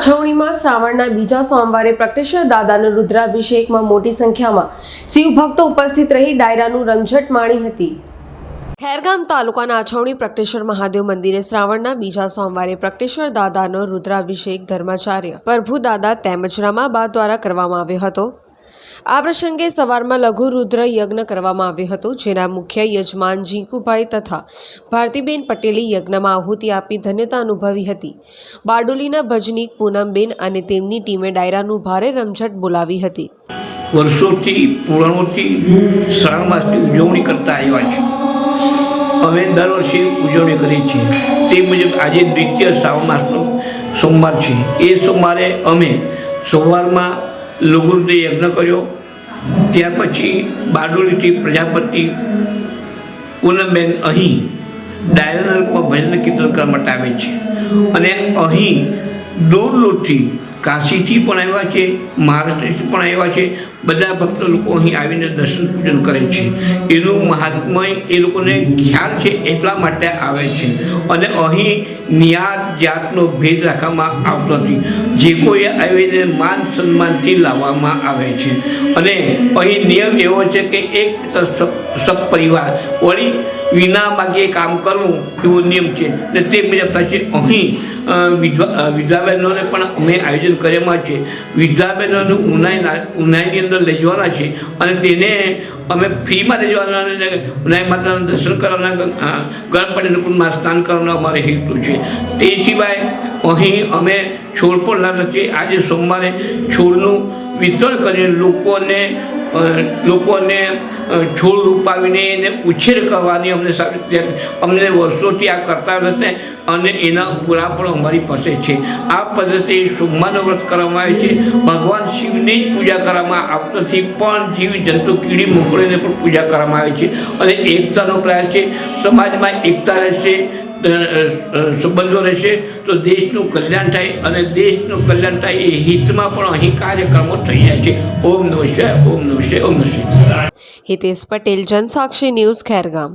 શ્રાવણના બીજા સોમવારે પ્રકટેશ્વર દાદાનો રુદ્રાભિષેકમાં મોટી સંખ્યામાં શિવભક્તો ઉપસ્થિત રહી ડાયરાનું રમઝટ માણી હતી. ખેરગામ તાલુકાના આછવણી પ્રકટેશ્વર મહાદેવ મંદિરે શ્રાવણના બીજા સોમવારે પ્રકટેશ્વર દાદાનો રુદ્રાભિષેક ધર્માચાર્ય પ્રભુ દાદા તેમજ રમાબા દ્વારા કરવામાં આવ્યો હતો. આ પ્રસંગે સવારમાં લઘુ રુદ્ર યજ્ઞ કરવામાં આવ્યો હતો, જેના મુખ્ય યજમાન જીંકુભાઈ તથા ભારતીબેન પટેલે યજ્ઞમાં આહુતિ આપી ધન્યતા અનુભવી હતી. બારડોલીના ભજનીક પૂનમબેન અને તેમની ટીમે ડાયરાનું ભારે રમઝટ બોલાવી હતી. વર્ષોથી, પુરાણોથી શ્રાવણ માસની ઉજવણી કરતા આવ્યા છે. અમે દર વર્ષે ઉજવણી કરીએ છીએ. તે મુજબ આજે દ્વિતીય શ્રાવણ માસનો સોમવાર છે. એ સોમવારે અમે સવારમાં લઘુરુદ્ર યજ્ઞ કર્યો. ત્યાર પછી બારડોલીથી પ્રજાપતિ પૂનમબેન અહીં ડાયરના રૂપમાં ભજન કીર્તન કરવા માટે આવે છે. અને અહીં દૂર દૂરથી કાશીથી પણ આવ્યા છે, મહારાષ્ટ્રથી પણ આવ્યા છે. બધા ભક્તો લોકો અહીં આવીને દર્શન પૂજન કરે છે. એનું મહાત્મય એ લોકોને ખ્યાલ છે એટલા માટે આવે છે. અને અહીં નિયાત જાતનો ભેદ રાખવામાં આવતો નથી. જે કોઈ આવીને માન સન્માનથી લાવવામાં આવે છે. અને અહીં નિયમ એવો છે કે એક સપરિવાર પરિવાર વળી વિના માગે કામ કરવું એવો નિયમ છે. ને તે મુજબ થશે અહીં વિધવા અ, પણ અમે આયોજન કરેમાં છે. વિધવાબહેનોને ઉનાઈ ઉનાઈની અંદર લઈ જવાના છે અને તેને અમે ફ્રીમાં લઈ જવાના ઉનાઈ માતાના દર્શન કરવાના ગણપતિ સ્નાન કરવાનો અમારો હેતુ છે. તે સિવાય અહીં અમે છોડ પણ લાવ્યા છીએ. આજે સોમવારે છોડનું વિતરણ કરીને લોકોને લોકોને છોડ રૂપાવીને એને ઉછેર કરવાની અમને અમને વર્ષોથી આ કરતા રહેશે અને એના પૂરા પણ અમારી પાસે છે. આ પદ્ધતિ સોમવારનો વ્રત કરવામાં આવે છે. ભગવાન શિવની જ પૂજા કરવામાં આવતાથી પણ જીવ જંતુ કીડી મોકળીને પણ પૂજા કરવામાં આવે છે. અને એકતાનો પ્રયાસ છે. સમાજમાં એકતા રહેશે. સંબંધો રહેશે, તો દેશનું કલ્યાણ થાય અને દેશનું કલ્યાણ થાય એ હિતમાં પણ અહીં કાર્યક્રમો થઈ જાય છે. ઓમ નમસ્તે ઓમ નમસ્તે ઓમ નમસ્તે હિતેશ પટેલ, જનસાક્ષી ન્યૂઝ ખેરગામ.